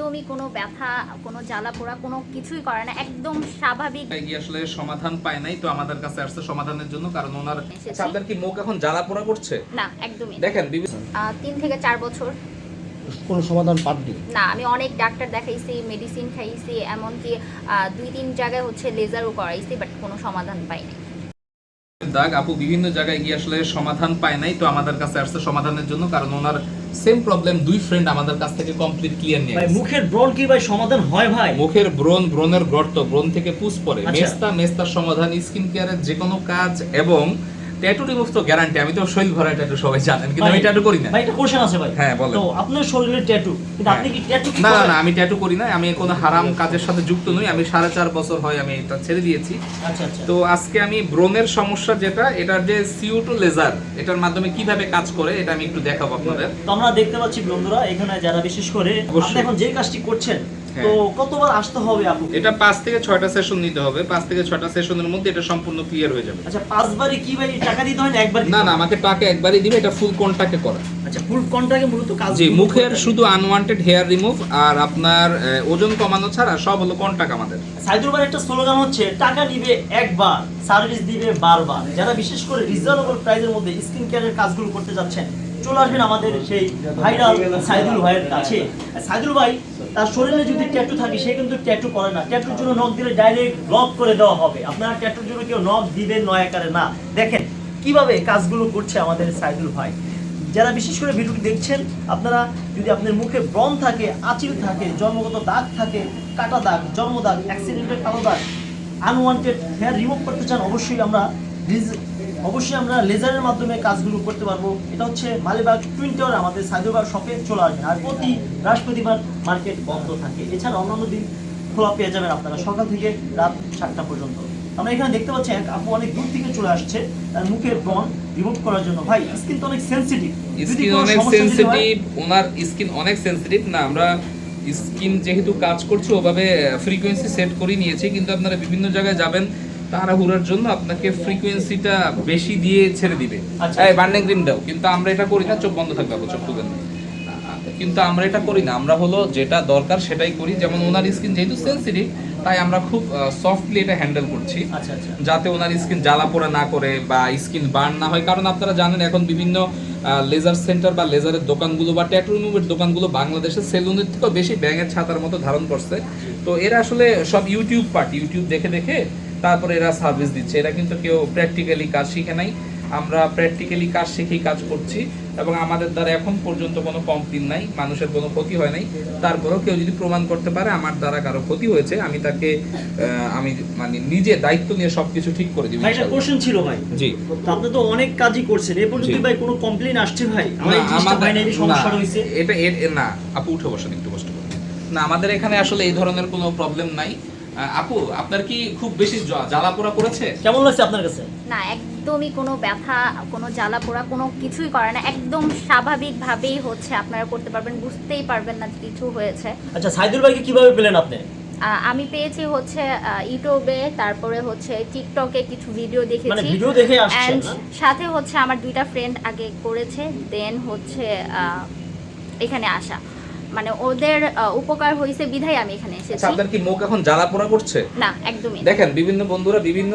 একদমই কোনো ব্যথা কোনো জ্বালা পোড়া কোনো কিছুই করে না একদম স্বাভাবিক। গিয়ে আসলে সমাধান পায় নাই তো আমাদের কাছে আসছে সমাধানের জন্য কারণ ওনার। আচ্ছা, আপনার কি মুখ এখন জ্বালা পোড়া করছে? না একদমই দেখেন তিন থেকে চার বছর। কোনো সমাধান পাননি। না আমি অনেক ডাক্তার দেখাইছি মেডিসিন খাইছি এমনকি দুই তিন জায়গায় হচ্ছে লেজারও করাইছি বাট কোনো সমাধান পাইনি। দাগ আপু বিভিন্ন জায়গায় গিয়ে আসলে সমাধান পায় নাই তো আমাদের কাছে আসছে সমাধানের জন্য কারণ ওনার সেম প্রবলেম দুই ফ্রেন্ড আমাদের কাছ থেকে কমপ্লিট ক্লিয়ার নিয়ে ভাই মুখের ব্রণ কি ভাই সমাধান হয় ভাই? মুখের ব্রণ ব্রণের গর্ত ব্রণ থেকে পুষ পড়ে। আচ্ছা। মেস্তা মেস্তার সমাধান স্কিন কেয়ারের যে কোনো কাজ এবং ট্যাটু রিমুভ তো গ্যারান্টি আমি তো শৈল ভরা ট্যাটু সবাই জানেন কিন্তু আমি ট্যাটু করি না। ভাই একটা কোশ্চেন আছে ভাই। হ্যাঁ, বলেন। তো আপনার শরীরে ট্যাটু কিন্তু আপনি কি ট্যাটু না না না আমি ট্যাটু করি না আমি কোনো হারাম কাজের সাথে যুক্ত নই আমি সাড়ে চার বছর হয় আমি এটা ছেড়ে দিয়েছি। আচ্ছা আচ্ছা। তো আজকে আমি ব্রণের সমস্যা যেটা এটার যে টু লেজার এটার মাধ্যমে কীভাবে কাজ করে এটা আমি একটু দেখাবো আপনাদের। তো আমরা দেখতে পাচ্ছি বন্ধুরা এখানে যারা বিশেষ করে। আপনি এখন যে কাজটি করছেন হ্যাঁ। তো কতবার আসতে হবে আপু? এটা পাঁচ থেকে ছয়টা সেশন নিতে হবে পাঁচ থেকে ছয়টা সেশনের মধ্যে এটা সম্পূর্ণ ক্লিয়ার হয়ে যাবে। আচ্ছা পাঁচবারই কি ভাই টাকা দিতে হয় না একবার না না আমাকে টাকা একবারই দিবে এটা ফুল কন্টাক্টে করা। আচ্ছা ফুল কন্ট্রাক্টে মূলত কাজ জি মুখের শুধু আনওয়ান্টেড হেয়ার রিমুভ আর আপনার ওজন কমানো ছাড়া সব হলো কন্টাক্ট আমাদের। সাইদুল ভাই একটা স্লোগান হচ্ছে টাকা নিবে একবার সার্ভিস দিবে বারবার। যারা বিশেষ করে রিজনেবল প্রাইসের মধ্যে স্কিন কেয়ারের কাজগুলো করতে যাচ্ছেন চলে আসবেন আমাদের সেই ভাইরাল সাইদুল ভাইয়ের কাছে। সাইদুল ভাই তার শরীরে যদি ট্যাটু থাকে সে কিন্তু ট্যাটু করে না। ট্যাটুর জন্য নখ দিলে ডাইরেক্ট ব্লক করে দেওয়া হবে। আপনারা ট্যাটুর জন্য কেউ নখ দিবেন নয় আকারে না। দেখেন কীভাবে কাজগুলো করছে আমাদের সাইদুল ভাই? যারা বিশেষ করে ভিডিওটি দেখছেন, আপনারা যদি আপনার মুখে ব্রণ থাকে, আঁচিল থাকে, জন্মগত দাগ থাকে, কাটা দাগ, জন্ম দাগ অ্যাক্সিডেন্টের কালো দাগ আনওয়ান্টেড হেয়ার রিমুভ করতে চান, অবশ্যই আমরা অবশ্যই আমরা লেজারের মাধ্যমে কাজগুলো করতে পারব। এটা হচ্ছে মালিবাগ টুইন টাওয়ার আমাদের সাইদুবাগ শপে চলে আসবেন। আর প্রতি বৃহস্পতিবার মার্কেট বন্ধ থাকে। এছাড়া অন্যান্য দিন খোলা পেয়ে যাবেন আপনারা সকাল থেকে রাত সাতটা পর্যন্ত। আমরা এখানে দেখতে পাচ্ছি এক আপু অনেক দূর থেকে চলে আসছে তার মুখের ব্রণ রিমুভ করার জন্য। ভাই স্কিন তো অনেক সেনসিটিভ স্কিন অনেক সেনসিটিভ ওনার স্কিন অনেক সেনসিটিভ না আমরা স্কিন যেহেতু কাজ করছি ওভাবে ফ্রিকোয়েন্সি সেট করে নিয়েছি কিন্তু আপনারা বিভিন্ন জায়গায় যাবেন তাড়াহুড়ার জন্য আপনাকে ফ্রিকোয়েন্সিটা বেশি দিয়ে ছেড়ে দিবে। আচ্ছা। এই বার্নিং ক্রিম দাও কিন্তু আমরা এটা করি না চোখ বন্ধ থাকবে চোখ তুলেন না। কিন্তু আমরা এটা করি না। আমরা হলো যেটা দরকার সেটাই করি। যেমন ওনার স্কিন যেহেতু সেনসিটিভ তাই আমরা খুব সফটলি এটা হ্যান্ডেল করছি। আচ্ছা আচ্ছা। যাতে ওনার স্কিন জ্বালা পোড়া না করে বা স্কিন বার্ন না হয়। কারণ আপনারা জানেন এখন বিভিন্ন লেজার সেন্টার বা লেজারের দোকানগুলো বা ট্যাটু রিমুভের দোকানগুলো বাংলাদেশের সেলুনের থেকেও বেশি ব্যাঙের ছাতার মতো ধারণ করছে। তো এরা আসলে সব ইউটিউব পার্ট ইউটিউব দেখে দেখে তারপরে এরা সার্ভিস দিচ্ছে। এরা কিন্তু কেউ প্র্যাকটিক্যালি কাজ শিখে নাই। আমরা প্র্যাকটিক্যালি কাজ শিখেই কাজ করছি এবং আমাদের দ্বারা এখন পর্যন্ত কোনো কমপ্লেন নাই মানুষের কোনো ক্ষতি হয় নাই। তারপরেও কেউ যদি প্রমাণ করতে পারে আমার দ্বারা কারও ক্ষতি হয়েছে আমি তাকে আমি মানে নিজে দায়িত্ব নিয়ে সবকিছু ঠিক করে দিব ভাই একটা কোশ্চেন ছিল ভাই। জি। আপনি তো অনেক কাজই করছেন এ পর্যন্ত ভাই কোনো কমপ্লেইন আসছে ভাই? আমার এই সমস্যা না, এটা না আপু উঠে বসেন একটু কষ্ট করে না আমাদের এখানে আসলে এই ধরনের কোনো প্রবলেম নাই। আপু আপনার কি খুব বেশি জ্বালা পোড়া করেছে কেমন লাগছে আপনার কাছে? না একদমই কোনো ব্যথা কোনো জ্বালা পোড়া কোনো কিছুই করে না। একদম স্বাভাবিকভাবেই হচ্ছে আপনারা করতে পারবেন বুঝতেই পারবেন না কিছু হয়েছে। আচ্ছা সাইদুল ভাইকে কীভাবে পেলেন আপনি? আহ, আমি পেয়েছি হচ্ছে আহ, ইউটিউবে তারপরে হচ্ছে টিকটকে কিছু ভিডিও মানে দেখেছি ভিডিও দেখে না? সাথে হচ্ছে আমার দুইটা ফ্রেন্ড আগে করেছে দেন হচ্ছে আহ, এখানে আসা। মানে ওদের উপকার হয়েছে বিধায় আমি এখানে আচ্ছা এসেছি আপনার কি মুখ এখন জ্বালা পোড়া করছে? না একদমই দেখেন বিভিন্ন বন্ধুরা বিভিন্ন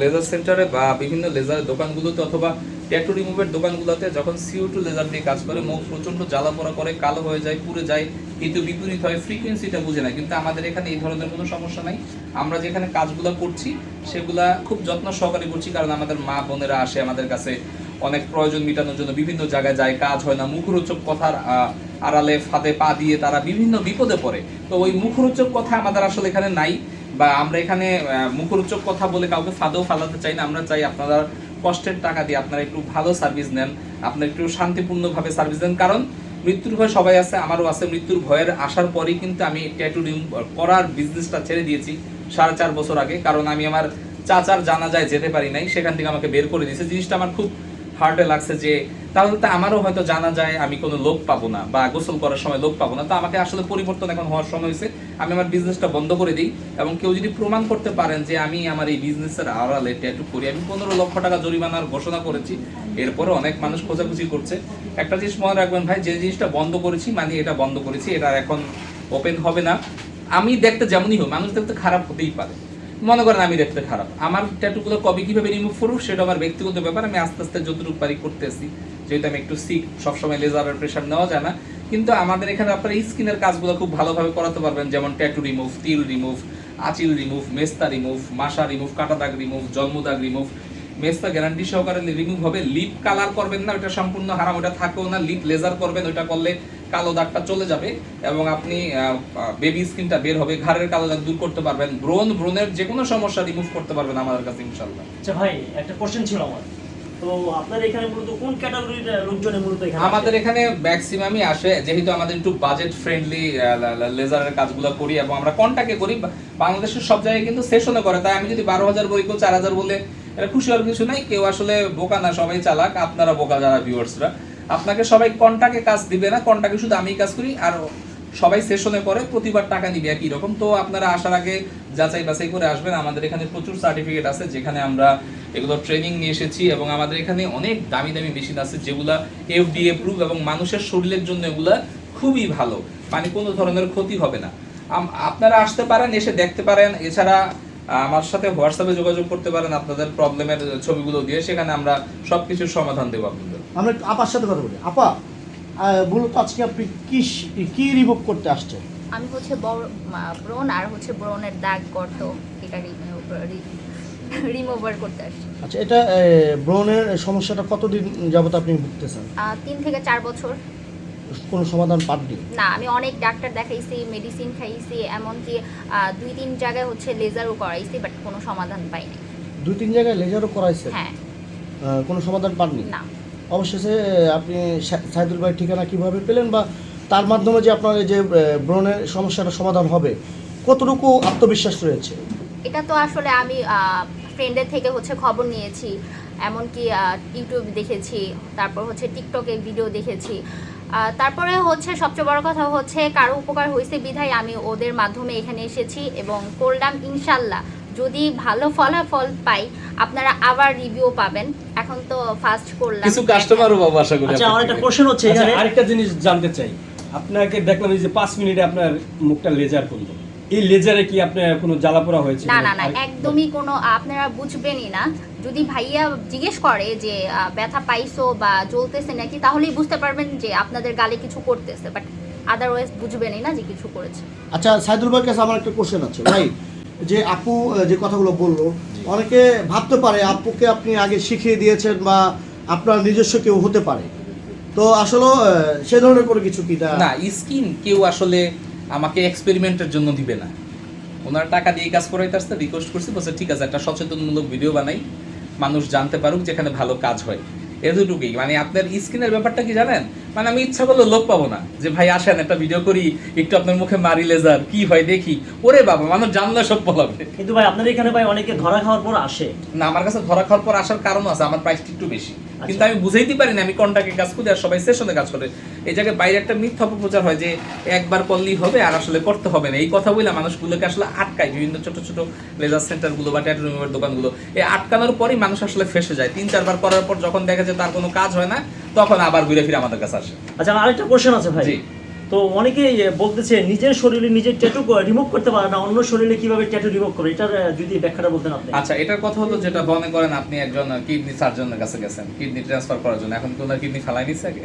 লেজার সেন্টারে বা বিভিন্ন লেজার দোকানগুলোতে অথবা ট্যাটু রিমুভের দোকানগুলোতে যখন সিও টু লেজার দিয়ে কাজ করে মুখ প্রচণ্ড জ্বালা পোড়া করে কালো হয়ে যায় পুড়ে যায় কিন্তু বিপরীত হয় ফ্রিকোয়েন্সিটা বুঝে না। কিন্তু আমাদের এখানে এই ধরনের কোনো সমস্যা নাই। আমরা যেখানে কাজগুলো করছি সেগুলা খুব যত্ন সহকারে করছি কারণ আমাদের মা বোনেরা আসে আমাদের কাছে অনেক প্রয়োজন মেটানোর জন্য বিভিন্ন জায়গায় যায়, কাজ হয় না। মুখরোচক কথার আড়ালে ফাঁদে পা দিয়ে তারা বিভিন্ন বিপদে পড়ে। তো ওই মুখরোচক কথা আমাদের আসলে এখানে নাই বা আমরা এখানে মুখরোচক কথা বলে কাউকে ফাঁদেও ফালাতে চাই না। আমরা চাই আপনারা কষ্টের টাকা দিয়ে আপনারা একটু ভালো সার্ভিস নেন, আপনারা একটু শান্তিপূর্ণভাবে সার্ভিস দেন। কারণ মৃত্যুর ভয় সবাই আছে, আমারও আছে। মৃত্যুর ভয়ের আসার পরেই কিন্তু আমি ট্যাটু করার বিজনেসটা ছেড়ে দিয়েছি সাড়ে চার বছর আগে। কারণ আমি আমার চাচার জানা যায় যেতে পারি নাই, সেখান থেকে আমাকে বের করে দিয়েছে। জিনিসটা আমার খুব হার্টে লাগছে যে, তাহলে তো আমারও হয়তো জানা যায় আমি কোনো লোক পাবো না বা গোসল করার সময় লোক পাবো না। তো আমাকে আসলে পরিবর্তন এখন হওয়ার সময় হয়েছে। আমি আমার বিজনেসটা বন্ধ করে দিই এবং কেউ যদি প্রমাণ করতে পারেন যে আমি আমার এই বিজনেসের আড়ালে ট্যাটু করি, আমি পনেরো লক্ষ টাকা জরিমানার ঘোষণা করেছি। এরপরে অনেক মানুষ খোঁজাখুঁজি করছে। একটা জিনিস মনে রাখবেন ভাই, যে জিনিসটা বন্ধ করেছি মানে এটা বন্ধ করেছি, এটা এখন ওপেন হবে না। আমি দেখতে যেমনই হোক, মানুষ দেখতে খারাপ হতেই পারে। মনে করেন আমি দেখতে খারাপ। আমার ট্যাটুগুলো কবে কীভাবে রিমুভ করব সেটা আমার ব্যক্তিগত ব্যাপার, আমি আস্তে আস্তে যতটুকু পারি করতেছি। যেহেতু আমি একটু সিক সবসময় লেজারের প্রেশার নেওয়া যায় না। কিন্তু আমাদের এখানে আপনারা স্কিনের কাজগুলো খুব ভালোভাবে করাতে পারবেন, যেমন ট্যাটু রিমুভ তিল রিমুভ আচিল রিমুভ মেস্তা রিমুভ মাসা রিমুভ কাটা দাগ রিমুভ জন্ম দাগ রিমুভ মেস্তা গ্যারান্টি সহকারে রিমুভ হবে। লিপ কালার করবেন না ওটা সম্পূর্ণ হারাম ওটা থাকেও না। লিপ লেজার করবেন ওটা করলে কালো দাগটা চলে যাবে এবং আপনি বেবি স্কিনটা বের হবে ঘাড়ের কালো দাগ দূর করতে পারবেন ব্রোন ব্রোনের যে কোনো সমস্যা রিমুভ করতে পারবেন আমাদের কাছে ইনশাল্লাহ আচ্ছা ভাই একটা কোশ্চেন ছিল আমার। তো আপনার এখানে মূলত কোন ক্যাটাগরির লোকজনের মূলত এখানে আমাদের? এখানে ম্যাক্সিমামই আসে যেহেতু আমাদের একটু বাজেট ফ্রেন্ডলি লেজারের কাজগুলো করি এবং আমরা কন্টাকে করি বাংলাদেশের সব জায়গায় কিন্তু সেশনে করে তাই আমি যদি বারো হাজার বলি কেউ চার হাজার বলে এটা খুশি হওয়ার কিছু নাই কেউ আসলে বোকা না সবাই চালাক আপনারা বোকা যারা ভিউয়ার্সরা আপনাকে সবাই কন্টাকে কাজ দিবে না, কন্টাকে শুধু আমি কাজ করি, আর সবাই সেশনে করে প্রতিবার টাকা নিবে একই রকম। তো আপনারা আসার আগে যাচাই বাছাই করে আসবেন। আমাদের এখানে প্রচুর সার্টিফিকেট আছে, যেখানে আমরা এগুলো ট্রেনিং নিয়ে এসেছি এবং আমাদের এখানে অনেক দামি দামি মেশিন আছে যেগুলা এফডিএ প্রুফ এবং মানুষের শরীরের জন্য এগুলা খুবই ভালো। মানে কোনো ধরনের ক্ষতি হবে না। আপনারা আসতে পারেন, এসে দেখতে পারেন। এছাড়া, আমার সাথে হোয়াটসঅ্যাপে যোগাযোগ করতে পারেন আপনাদের প্রবলেমের ছবিগুলো দিয়ে। সেখানে আমরা সবকিছুর সমাধান দেবো আপনাদের। আমরা একটু আপার সাথে কথা বলি। আপা মূলত আজকে আপনি কি কি রিমুভ করতে আসছেন? আমি হচ্ছে ব্রোন আর হচ্ছে ব্রোনের দাগ গর্ত এটা রিমুভার করতে আসছি। আচ্ছা এটা ব্রনের সমস্যাটা কতদিন যাবত আপনি ভুগতেছেন? তিন থেকে চার বছর। কোনো সমাধান পাননি? না আমি অনেক ডাক্তার দেখাইছি মেডিসিন খাইছি এমনকি দুই তিন জায়গায় হচ্ছে লেজারও করাইছি বাট কোনো সমাধান পাইনি। দুই তিন জায়গায় লেজারও করাইছেন? হ্যাঁ। কোনো সমাধান পাননি? না। অবশেষে আপনি সাইদুল ভাইয়ের ঠিকানা কীভাবে পেলেন বা তার মাধ্যমে যে আপনার যে ব্রণের সমস্যাটা সমাধান হবে, কতটুকু আত্মবিশ্বাস রয়েছে? এটা তো আসলে আমি ফ্রেন্ডের থেকে হচ্ছে খবর নিয়েছি, এমনকি ইউটিউব দেখেছি, তারপর হচ্ছে টিকটকে ভিডিও দেখেছি। তারপরে হচ্ছে সবচেয়ে বড় কথা হচ্ছে, কারও উপকার হয়েছে বিধায় আমি ওদের মাধ্যমে এখানে এসেছি এবং করলাম ইনশাল্লাহ। যদি ভালো ফলাফল পাই, আপনারা আবার রিভিউ পাবেন। এখন তো ফার্স্ট করলাম। কিছু কাস্টমারও পাবো আশা করি আচ্ছা আমার আপনার একটা কোশ্চেন হচ্ছে আচ্ছা, এখানে। আরেকটা জিনিস জানতে চাই। আপনাকে দেখলাম এই যে পাঁচ মিনিটে আপনার মুখটা লেজার করল এই লেজারে কি আপনার কোনো জ্বালাপোড়া হয়েছে না না না একদমই কোনো আপনারা বুঝবেনই না। যদি ভাইয়া জিজ্ঞেস করে যে ব্যথা পাইছো বা জ্বলতেছে নাকি তাহলেই বুঝতে পারবেন যে আপনাদের গালে কিছু করতেছে। বাট আদারওয়াইজ বুঝবেনই না যে কিছু করেছে। আচ্ছা সাইদুল ভাইয়ের কাছে আমার একটা কোশ্চেন আছে। ভাই যে আপু যে কথাগুলো বলল অনেকে ভাবতে পারে, আপুকে আপনি আগে শিখিয়ে দিয়েছেন বা আপনার নিজস্ব কেউ হতে পারে। তো আসলে সে ধরনের কোনো কিছু কি না? স্কিন কেউ আসলে আমাকে এক্সপেরিমেন্টের জন্য দিবে না। ওনার টাকা দিয়ে কাজ করাইতে আসতে রিকোয়েস্ট করছি, বলছে, ঠিক আছে, একটা সচেতনমূলক ভিডিও বানাই। মানুষ জানতে পারুক যেখানে ভালো কাজ হয়। এতটুকুই। মানে আপনার স্কিনের ব্যাপারটা কি জানেন? মানে আমি ইচ্ছা করলে লোক পাবো না যে ভাই আসেন একটা ভিডিও করি একটু আপনার মুখে মারি লেজার কি হয় দেখি। ওরে বাবা মানুষ জানলে সব বলাবে কিন্তু ভাই আপনাদের এখানে ভাই অনেকে ধরা খাওয়ার পর আসে। না আমার কাছে ধরা খাওয়ার পর আসার কারণ আছে আমার প্রাইসটা একটু বেশি। কিন্তু আমি বুঝাইতে পারি না আমি কন্টাকে কাজ করি আর সবাই সেশনে কাজ করে। এই জায়গায় বাইরে একটা মিথ্যা অপপ্রচার হয় যে একবার করলেই হবে আর আসলে করতে হবে না। এই কথা বলে মানুষগুলোকে আসলে আটকায় বিভিন্ন ছোট ছোট লেজার সেন্টারগুলো বা ট্যাটু দোকানগুলো। এই আটকানোর পরই মানুষ আসলে ফেসে যায়। তিন চারবার করার পর যখন দেখা যায় তার কোনো কাজ হয় না তখন আবার ঘুরে ফিরে আমাদের কাছে আসে। আচ্ছা আমার আরেকটা কোশ্চেন আছে ভাই। তো অনেকেই বলতেছে নিজের শরীরে নিজের ট্যাটু রিমুভ করতে পারে না অন্য শরীরে কীভাবে ট্যাটু রিমুভ করে এটার যদি ব্যাখ্যাটা বলতেন আপনি। আচ্ছা এটার কথা হলো যেটা মনে করেন আপনি একজন কিডনি সার্জনের কাছে গেছেন। কিডনি ট্রান্সফার করার জন্য। এখন কি ওনার কিডনি ফালাই নিচ্ছে আগে?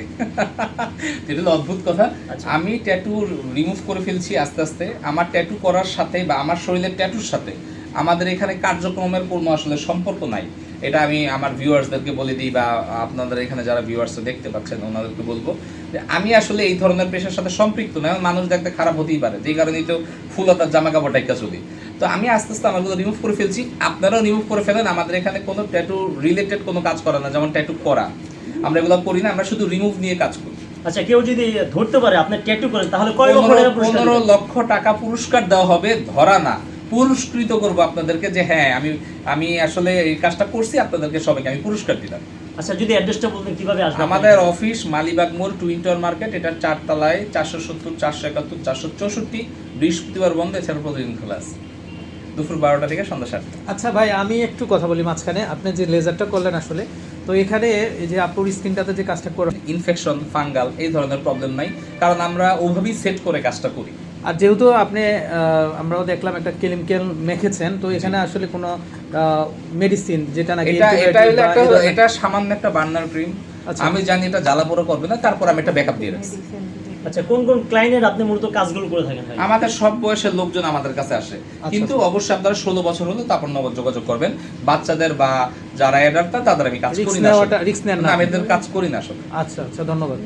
এটা হলো অদ্ভুত কথা। আচ্ছা। আমি ট্যাটু রিমুভ করে ফেলছি আস্তে আস্তে। আমার ট্যাটু করার সাথে বা আমার শরীরের ট্যাটুর সাথে আমাদের এখানে কার্যক্রমের কোনো আসলে সম্পর্ক নাই। এটা আমি আমার ভিউয়ার্সদেরকে বলে দিই বা আপনাদের এখানে যারা ভিউয়ার্স দেখতে পাচ্ছেন ওনাদেরকে বলব যে আমি আসলে এই ধরনের পেশার সাথে সম্পৃক্ত নয় মানুষ দেখতে খারাপ হতেই পারে। যেই কারণেই তো ফুলতার জামা কাপড় টাইকা চলি। তো আমি আস্তে আস্তে আমারগুলো রিমুভ করে ফেলছি। আপনারাও রিমুভ করে ফেলেন। আমাদের এখানে কোনো ট্যাটু রিলেটেড কোনো কাজ করে না যেমন ট্যাটু করা। আমরা এগুলো করি না আমরা শুধু রিমুভ নিয়ে কাজ করি। আচ্ছা কেউ যদি ধরতে পারে আপনার ট্যাটু করেন তাহলে কয়? লক্ষ টাকা পুরস্কার দেওয়া হবে ধরা না। পুরস্কৃত করব আপনাদেরকে যে হ্যাঁ আমি আমি আসলে এই কাজটা করছি আপনাদেরকে সবাইকে আমি পুরস্কার দিলাম। আচ্ছা যদি অ্যাড্রেসটা বলতেন কীভাবে আসবে? আমাদের অফিস মালিবাগ মোড় টুইন্টার মার্কেট এটা চারতলায় চারশো সত্তর চারশো একাত্তর চারশো চৌষট্টি বৃহস্পতিবার বন্ধ এছাড়া প্রতিদিন খোলা আছে। দুপুর বারোটা থেকে সন্ধ্যা সাতটা। আচ্ছা ভাই আমি একটু কথা বলি মাঝখানে। আপনি যে লেজারটা করলেন আসলে তো এখানে এই যে আপুর স্কিনটাতে যে কাজটা করেন ইনফেকশন ফাঙ্গাল এই ধরনের প্রবলেম নাই। কারণ আমরা ওভাবেই সেট করে কাজটা করি। আর যেহেতু আপনি আমরাও দেখলাম একটা কেমিক্যাল মেখেছেন তো এখানে আসলে কোনো মেডিসিন যেটা নাকি এটা এটা হলো একটা এটা সামান্য একটা বার্নার ক্রিম। আচ্ছা। আমি জানি এটা জ্বালা পোড়া করবে না তারপর আমি একটা ব্যাকআপ দিয়ে রাখছি। আচ্ছা কোন কোন ক্লায়েন্টের আপনি মূলত কাজগুলো করে থাকেন ভাই? আমাদের সব বয়সের লোকজন আমাদের কাছে আসে। কিন্তু অবশ্যই আপনারা ষোলো বছর হলে তারপর নগদ যোগাযোগ করবেন। বাচ্চাদের বা যারা এডাল্ট তাদের আমি কাজ করি না নেওয়াটা- নেন না না, আমি এদের কাজ করি না আসলে। আচ্ছা আচ্ছা ধন্যবাদ।